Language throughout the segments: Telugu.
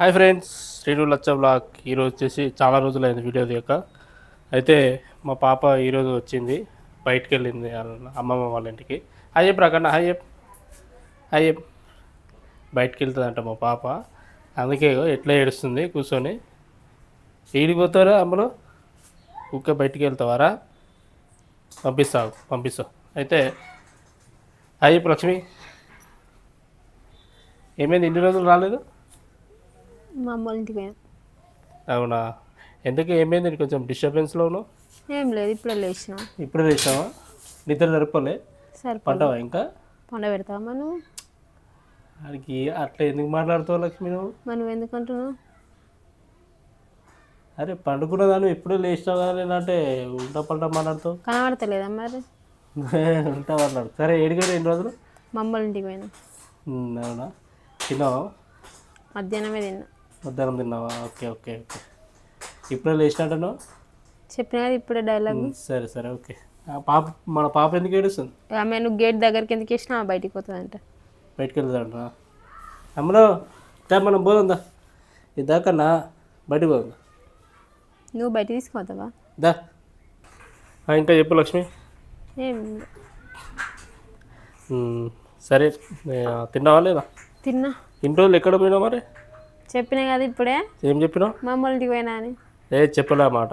హాయ్ ఫ్రెండ్స్ శ్రీను లచ్చ బ్లాగ్. ఈరోజు వచ్చేసి చాలా రోజులైంది వీడియో యొక్క అయితే మా పాప ఈరోజు వచ్చింది బయటికి వెళ్ళింది అమ్మమ్మ వాళ్ళ ఇంటికి. హాయ్ చెప్పు రాకన్నా హాయ్ చెప్పు. హాయ్ చెప్పు. బయటికి వెళ్తుందంట మా పాప. అందుకే ఎట్లా ఏడుస్తుంది కూర్చొని. ఏడిపోతారా అమ్మలో? ఊకే బయటికి వెళ్తావారా? పంపిస్తావు పంపిస్తావు అయితే హాయ్ చెప్పు లక్ష్మి. ఏమైంది ఇన్ని రోజులు రాలేదు? మా అమ్మ వాళ్ళ ఇంటికి పోయాం అవునా? ఎందుకు? ఏమైంది నీకు? కొంచెం డిస్టర్బెన్స్లో ఉన్నావు? ఏం లేదు ఇప్పుడే లేచిన. ఇప్పుడే లేచావా? నిద్ర జరపలే సరే పంటవా ఇంకా? పండ పెడతావా నువ్వు వాడికి అట్లా ఎందుకు మాట్లాడుతావు లక్ష్మి నువ్వు? మరి నువ్వు ఎందుకు అంటున్నావు? అరే పండుకున్న దాన్ని ఎప్పుడే లేచినావు కానీ అంటే ఉల్టా పల్టా మాట్లాడుతావు. కనబడతలేదా మరి? ఉంటా మాట్లాడు. సరే ఏడిగాడు ఎన్ని రోజులు? మా అమ్మ వాళ్ళ ఇంటికి పోయినా ఉమ్, అవునా? తిన్నావా? మధ్యాహ్నమే తిన్నా. మధ్యాహ్నం తిన్నావా? Okay okay okay. ఇప్పుడే లేచినట్టున్నావు చెప్పిన ఇప్పుడే డైలాగ్? సరే సరే ఓకే. పాప మన పాప ఎందుకు ఏడుస్తుంది? ఆమె నువ్వు గేట్ దగ్గరికి ఎందుకు వేసినా బయటికి పోతుందంట. బయటికి వెళ్తాడంట అమ్మలో దా మనం పోదా ఇదాకన్నా బయటికి పోదా నువ్వు బయటికి తీసుకుపోతావా? దా. ఇంకా చెప్పు లక్ష్మి. ఏం? సరే తిన్నావా లేదా? తిన్నా. ఇన్ని రోజులు ఎక్కడ పోయినావు మరి? చెప్పిన కదా ఇప్పుడే? ఏం చెప్పినావు? మా అమ్మ వాళ్ళ ఇంటికి పోయినా అని. ఏ చెప్పలే మాట.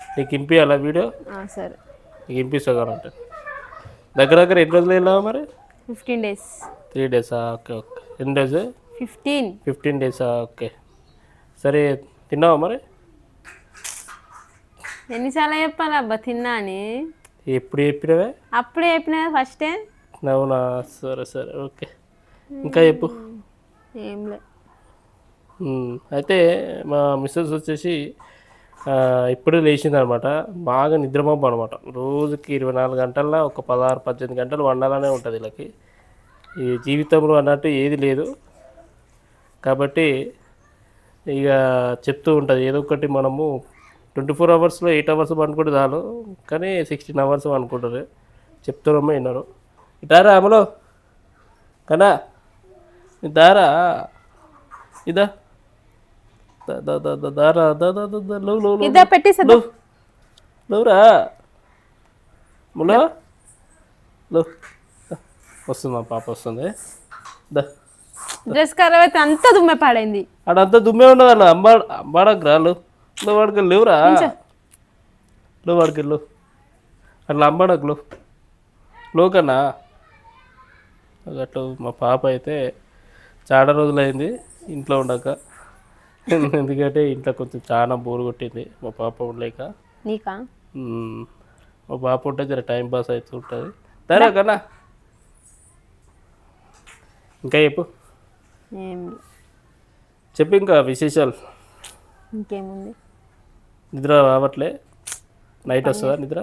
నీకు వినిపించాలా వీడియో? సరే. నీకు వినిపిస్తా అంటే దగ్గర దగ్గర ఎన్ని రోజులు వెళ్ళావా మరి? Fifteen days. త్రీ డేసా? Okay okay. ఎన్ని డేస్? ఫిఫ్టీన్. ఫిఫ్టీన్ డేసా? ఓకే. సరే తిన్నావా మరి? ఎన్నిసార్లు చెప్పాలి? అబ్బా తిన్నా అని. ఎప్పుడు చెప్పినవే? అప్పుడే చెప్పిన ఫస్టే అవునా? సరే సరే. ఓకే. ఇంకా చెప్పు. ఏం లే. ఉమ్, అయితే మా మిస్సెస్ వచ్చేసి ఇప్పుడు లేచింది అనమాట బాగా నిద్రమబ్బు అనమాట. రోజుకి ఇరవై నాలుగు గంటల్లో ఒక పదహారు పద్దెనిమిది గంటలు వండాలనే ఉంటుంది వీళ్ళకి ఈ జీవితంలో అన్నట్టు ఏది లేదు. కాబట్టి ఇక చెప్తూ ఉంటుంది ఏదో ఒకటి మనము ట్వంటీ ఫోర్ అవర్స్లో ఎయిట్ అవర్స్ అనుకుంటే చాలు. కానీ సిక్స్టీన్ అవర్స్ అనుకుంటారు చెప్తున్నామే విన్నారు. ఇటారా అమలో? కన్నా? దారా ఇదా దా దా దా దా దారా దా దా దా దా లవ్ లవ్ లవ్ ఇద్దరు పెట్టేసా లవ్ లవ్రా ములో లవ్ వస్తుంది మా పాప వస్తుంది. డ్రెస్ ఖరాబ్ అయితే అంతా దుమ్మె పాడైంది. ఆడంతా దుమ్మే ఉండదు అన్న అంబా అంబాడకు రాలు లో. వాడికి లేవురా లో వాడికి అట్లా అంబాడకు లో. లో కన్నా. అట్లా మా పాప అయితే చాలా రోజులైంది ఇంట్లో ఉండక. ఎందుకంటే ఇంట్లో కొంచెం చాలా బోర్ కొట్టింది. మా పాప ఉండలేక. నీకా. మా పాప ఉంటే జర టైం పాస్ అవుతూ ఉంటుంది. సరే కన్నా. ఇంకా చెప్పు. చెప్పు ఇంకా విశేషాలు. ఇంకేముంది? నిద్ర రావట్లే. నైట్ వస్తుందా నిద్ర?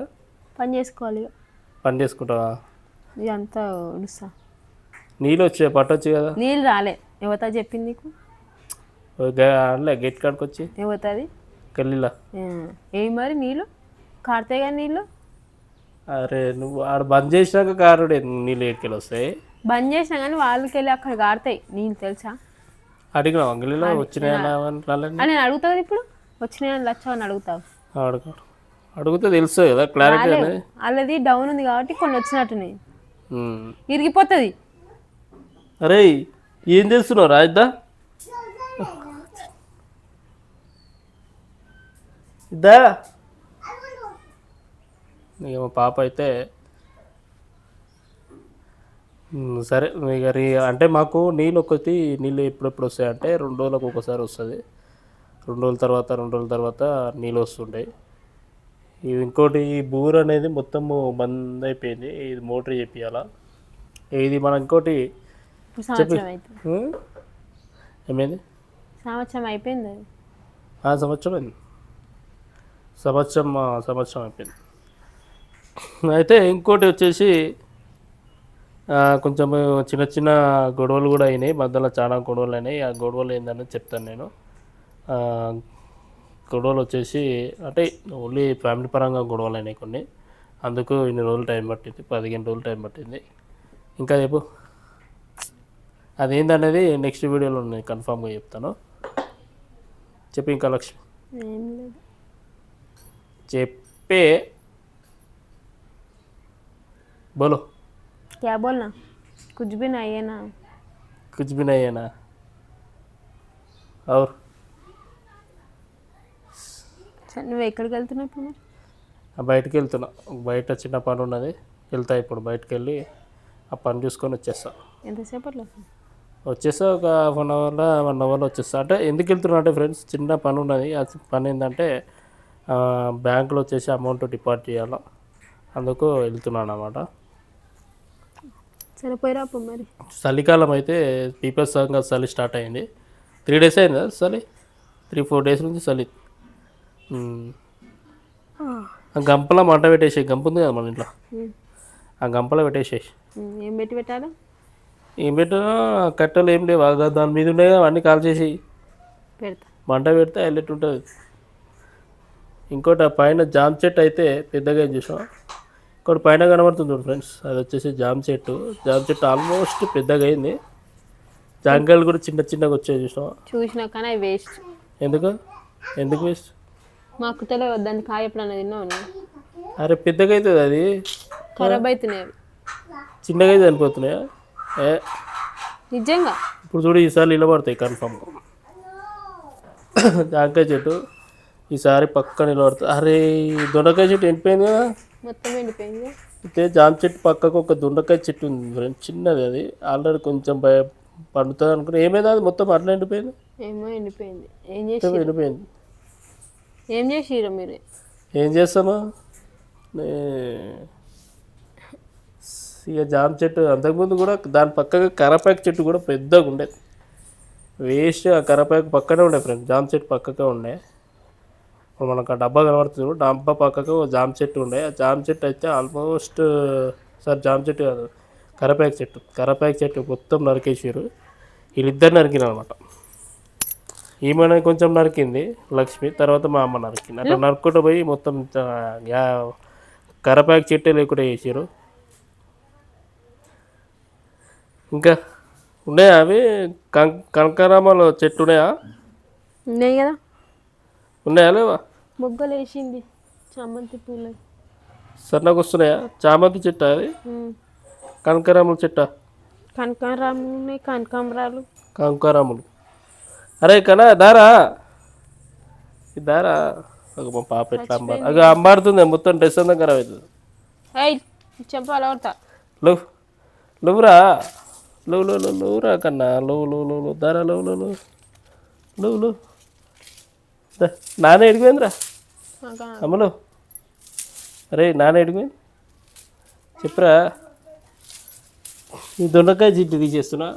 పని చేసుకోవాలి. పని చేసుకుంటావా? ఇదంతా నీళ్ళు వచ్చే పట్టొచ్చు కదా? నీళ్ళు రాలే. యువత చెప్పింది నీకు? అనలే గేట్ కాడికి వచ్చి. యువతది గల్లీలా. ఏం మరి నీళ్ళు? కాడతాయి కానీ నీళ్ళు? అరే నువ్వు ఆడ బంద్ చేసినాక కారుడే నీళ్ళు ఏడుకెళ్ళి వస్తాయి? బంద్ చేసినా కానీ వాళ్ళకి వెళ్ళి అక్కడ కాడతాయి నీళ్ళు తెలుసా? అడిగినావు గల్లీలో? వచ్చినాయా అని అని నేను అడుగుతావు ఇప్పుడు? వచ్చినాయని లచ్చవని అడుగుతావు. అడుగు. అడిగితే తెలుసు కదా క్లారిటీ వాళ్ళది డౌన్ ఉంది కాబట్టి కొన్ని వచ్చినట్టున్నాయి. ఇరిగిపోతుంది. అరే ఏం చేస్తున్నావు రాయిద్దా ఇద్దా ఇక మా పాప అయితే సరే ఇక రీ అంటే మాకు నీళ్ళు ఒకటి నీళ్ళు ఎప్పుడెప్పుడు వస్తాయి అంటే రెండు రోజులకు ఒకసారి వస్తుంది. రెండు రోజుల తర్వాత రెండు రోజుల తర్వాత నీళ్ళు వస్తుంటాయి. ఇది ఇంకోటి ఈ బూర్ అనేది మొత్తము బంద్ అయిపోయింది. ఇది మోటర్ చేపియాలా. ఇది మనం ఇంకోటి ఇప్పుడు సంవత్సరం అయిపోయింది. ఉమ్, ఏమైంది? సంవత్సరం అయిపోయింది. సంవత్సరం అయింది. సంవత్సరం సంవత్సరం అయిపోయింది. అయితే ఇంకోటి వచ్చేసి కొంచెం చిన్న చిన్న గొడవలు కూడా అయినాయి. మధ్యలో చాలా గొడవలు అయినాయి. ఆ గొడవలు ఏందని చెప్తాను నేను. గొడవలు వచ్చేసి అంటే ఓన్లీ ఫ్యామిలీ పరంగా గొడవలు అయినాయి కొన్ని. అందుకు ఇన్ని రోజులు టైం పట్టింది. పదిహేను రోజులు టైం పట్టింది. ఇంకా చెప్పు. అదేందనేది నెక్స్ట్ వీడియోలో నేను కన్ఫామ్గా చెప్తాను. చెప్పి ఇంకా లక్ష్మి. చెప్పే బోలో क्या बोलना कुछ भी नहीं है ना कुछ भी नहीं है ना और సరే నువ్వు ఎక్కడికి వెళ్తున్నావు ఇప్పుడు మరి ఆ బయటికి వెళ్తున్నా బయట చిన్న పని ఉన్నది వెళ్తా ఇప్పుడు బయటికి వెళ్ళి ఆ పని చూసుకొని వచ్చేస్తా ఎంతసేపట్లో వచ్చేస్తా ఒక హాఫ్ అన్ అవర్లో వన్ అవర్లో వచ్చేస్తా అంటే ఎందుకు వెళ్తున్నా అంటే ఫ్రెండ్స్ చిన్న పని ఉన్నది ఆ పని ఏంటంటే ఆ, బ్యాంకులో వచ్చేసి అమౌంట్ డిపాజిట్ చేయాలి? అందుకు వెళ్తున్నాను అప్పు మరి. చలికాలం అయితే పీపల్స్ సంఘం చలి స్టార్ట్ అయింది. త్రీ డేస్ అయిందా చలి? త్రీ ఫోర్ డేస్ నుంచి చలి. గంపలో మంట పెట్టేసి గంప ఉంది కదా మన ఇంట్లో. ఆ గంపలో పెట్టేసేసి ఏం పెట్టి పెట్టాలా? ఏం పెట్టినా కట్టెలు ఏం లేవు. దాని మీద ఉన్నాయి కదా, అవన్నీ కాల్ చేసి పెడతా. మంట పెడితే హైలైట్ ఉంటుంది. ఇంకోటి ఆ పైన జామ్ చెట్టు అయితే పెద్దగా ఏం చూసాం? ఇంకోటి పైన కనబడుతుంది ఫ్రెండ్స్. అది వచ్చేసి జామ్ చెట్టు. జామ్ చెట్టు ఆల్మోస్ట్ పెద్దగా అయింది. జాంకాయలు కూడా చిన్న చిన్నగా వచ్చాయి చూసాం చూసినా కానీ వేస్ట్. ఎందుకు? ఎందుకు వేస్ట్? మాకు తెలియదు దాన్ని కాయ ఎప్పుడన్నా తిన్నావు నువ్వు? అరే పెద్దగా అవుతుంది అది? ఖరాబ్ అవుతున్నాయి అవి. చిన్నగా అయితే చనిపోతున్నాయా? ఏ? నిజంగా? ఇప్పుడు చూడు ఈసారి నిలబడతాయి కన్ఫామ్గా జాంకాయ చెట్టు. ఈసారి పక్క నిలబడుతుంది అరే దొండకాయ చెట్టు ఎండిపోయింది కదా. మొత్తం ఎండిపోయింది. అయితే జామ చెట్టు పక్కకు ఒక దొండకాయ చెట్టు ఉంది ఫ్రెండ్ చిన్నది అది. ఆల్రెడీ కొంచెం భయ పండుతుంది అనుకున్నా. ఏమైంది అది? మొత్తం అట్లా ఎండిపోయింది? ఏమో ఎండిపోయింది. ఏం చేసి ఎండిపోయింది. ఏం చేసిరు మీరు? ఏం చేస్తామా ఇక జామ చెట్టు అంతకుముందు కూడా దాని పక్కగా కరపాకు చెట్టు కూడా పెద్దగా ఉండేది వేస్ట్ ఆ కరపాకు పక్కనే ఉండే ఫ్రెండ్ జామ చెట్టు పక్కకే ఉండే. ఇప్పుడు మనకు ఆ డబ్బా కనబడుతుంది డబ్బా పక్కకు జామ చెట్టు ఉండే. ఆ జామ చెట్టు అయితే ఆల్మోస్ట్ సార్ జామ చెట్టు కాదు కరపాకు చెట్టు. కరపాకు చెట్టు మొత్తం నరికేసారు వీళ్ళిద్దరు నరికినారు అనమాట ఈమె కొంచెం నరికింది లక్ష్మి. తర్వాత మా అమ్మ నరికింది. అట్లా నరుక్కుంటూ పోయి మొత్తం కరపాకు చెట్టే లేకుండా చేసారు ఇంకా ఉన్నాయా అవి? కం కనకరామలో చెట్టు ఉన్నాయా? ఉన్నాయి కదా. ఉన్నాయా లేవా? మొగ్గలు వేసింది చామంతి పూలు సన్నగా వస్తున్నాయా చామంతి చెట్టు అది? కనకరాముల చెట్ట? ఉన్నాయి కనకాంబరాలు. కనకరాములు. అరే కనా దారా. ఈ దారా. ఒక మా పాప ఎట్లా అంబారు అగ అంబాడుతుంది మొత్తం డ్రెస్ అంతా ఖరాబ్ అవుతుంది. లవ్ లవ్రా లవ్ లవ్ లవ్ లవ్రా కన్నా. లవ్ లవ్ లవ్ లవ్ దారా love love love love love దా, నాన్న ఎడిపోయిందిరా అమ్మలో అరే ఎడిపోయింది చెప్పురా. ఈ దొండకాయ జిడ్డు తీసేస్తున్నా.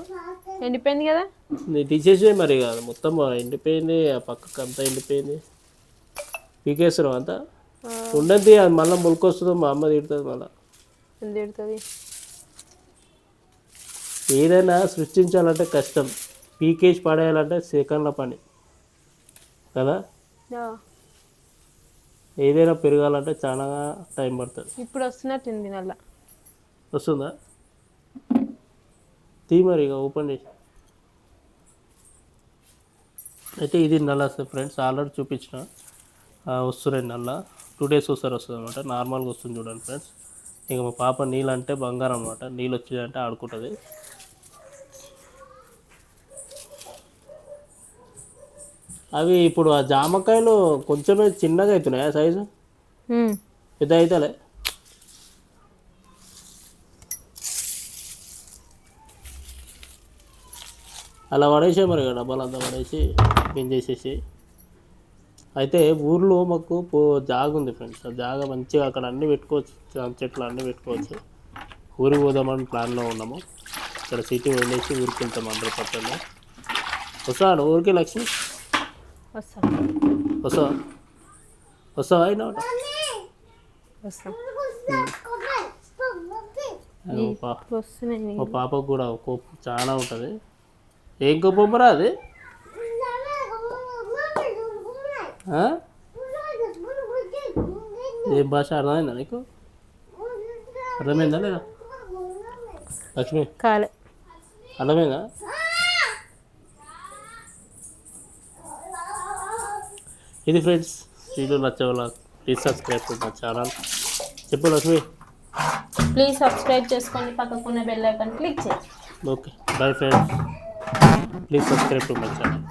ఎండిపోయింది కదా? నేను తీసేసే మరి కాదు మొత్తం ఎండిపోయింది ఆ పక్కకు అంతా ఎండిపోయింది. పీకేస్తున్నాం అంతా? ఉండద్ది అది మళ్ళీ మొలకొస్తుందో మా అమ్మ తిడుతుంది మళ్ళీ. తిడుతుంది? ఏదైనా సృష్టించాలంటే కష్టం. పీకేసి పడేయాలంటే సెకండ్ల పని. కదా? ఏదైనా పెరగాలంటే చాలా టైం పడుతుంది. ఇప్పుడు వస్తున్నట్టుంది నల్ల వస్తుందా? తీ మరి ఇక ఓపెన్ చేసి అయితే ఇది నల్ల వస్తుంది ఫ్రెండ్స్ ఆల్రెడీ చూపించిన వస్తున్నాయి నల్ల. టూ డేస్ ఒకసారి వస్తుంది అనమాట నార్మల్గా వస్తుంది చూడండి ఫ్రెండ్స్. ఇక మా పాప నీళ్ళు అంటే బంగారం అనమాట నీళ్ళు వచ్చిందంటే ఆడుకుంటుంది. అవి ఇప్పుడు ఆ జామకాయలు కొంచెమే చిన్నగా అవుతున్నాయా సైజు? పెద్ద అవుతాలే అలా పడేసే మరి డబ్బాలు అంతా పడేసి పెంచేసేసి అయితే ఊర్లో మాకు పో జాగ ఉంది ఫ్రెండ్స్. ఆ జాగ మంచిగా అక్కడ అన్నీ పెట్టుకోవచ్చు. చెట్లు అన్నీ పెట్టుకోవచ్చు. ఊరికి పోదామని ప్లాన్లో ఉన్నాము. ఇక్కడ సిటీ వదిలేసి ఊరికి వెళ్తాం అందరి పక్కన. వస్తాను ఊరికి లక్ష్మి? వస్తా. అయినా? వస్తా. వస్తున్నాయి మా పాపకు కూడా కోపం చాలా ఉంటుంది. ఏం కోపం రా అది? ఏం భాష అర్థమైందా నీకు? అర్థమైందా లేదా? లక్ష్మి? కాలే. అర్థమైందా? ఇది friends video నచ్చవల please subscribe to my channel చెప్పు లక్ష్మి. ప్లీజ్ సబ్స్క్రైబ్ చేసుకోండి పక్కకున్న బెల్ ఐకాన్ క్లిక్ చేయండి okay bye friends please subscribe to my channel